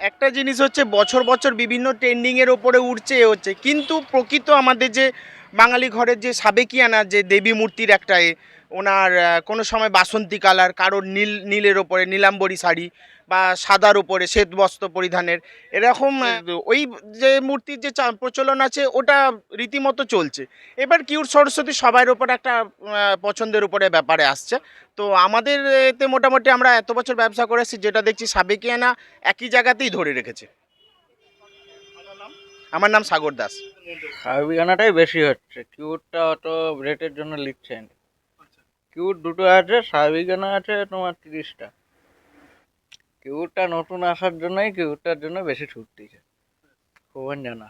একটা জিনিস হচ্ছে বছর বছর বিভিন্ন ট্রেন্ডিংয়ের ওপরে উঠছে, এ হচ্ছে। কিন্তু প্রকৃত আমাদের যে বাঙালি ঘরের যে সাবেকিয়ানা যে দেবী মূর্তির একটা এ ওনার কোনো সময় বাসন্তী কালার কারোর নীল নীলের ওপরে নীলাম্বরী শাড়ি বা সাদার ওপরে শ্বেত বস্ত্র পরিধানের এরকম ওই যে মূর্তির যে চা- প্রচলন আছে ওটা রীতিমতো চলছে। এবার কিউর সরস্বতী সবার ওপর একটা পছন্দের উপরে ব্যাপারে আসছে। তো আমাদের এতে মোটামুটি আমরা এত বছর ব্যবসা করে এসেছি যেটা দেখছি সাবেকিয়ানা একই জায়গাতেই ধরে রেখেছে। আমার নাম সাগর দাস। সাবিগানাটাই বেশি হচ্ছে। কিউটটা অত রেটের জন্য লিখছেন কিউট দুটো আছে সাবিগানা আছে তোমার তিরিশটা। কিউটটা নতুন আসার জন্যই কিউটটার জন্য বেশি ছুট দিয়েছে। খুবই জানা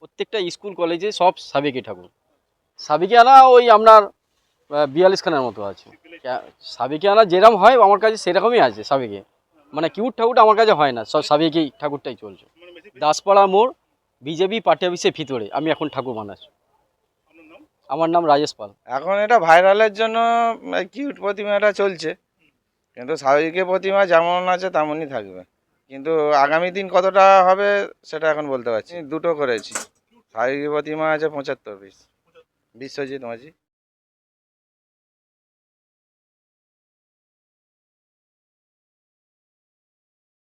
প্রত্যেকটা স্কুল কলেজে সব সাবেকি ঠাকুর। সাবেকি আনা ওই আপনার বিয়াল্লিশ খানার মতো আছে। সাবেকি আনা যেরকম হয় আমার কাছে সেরকমই আছে সাবেকি। মানে কিউট ঠাকুরটা আমার কাছে হয় না। সব সাবেকি ঠাকুরটাই চলছে। দাসপাড়া মোড় বিজেপি পার্টি অফিসের ভিতরে আমি এখন ঠাকুর মানাস। আমার নাম রাজেশ পাল। এখন এটা ভাইরালের জন্য কিউট প্রতিমাটা চলছে। কিন্তু স্বাভাবিকের প্রতিমা যেমন আছে তেমনই থাকবে। কিন্তু আগামী দিন কতটা হবে সেটা এখন বলতে পারছি দুটো করেছি। স্বাভাবিক প্রতিমা আছে পঁচাত্তর পিস বিশ্বজিৎ মাঝি।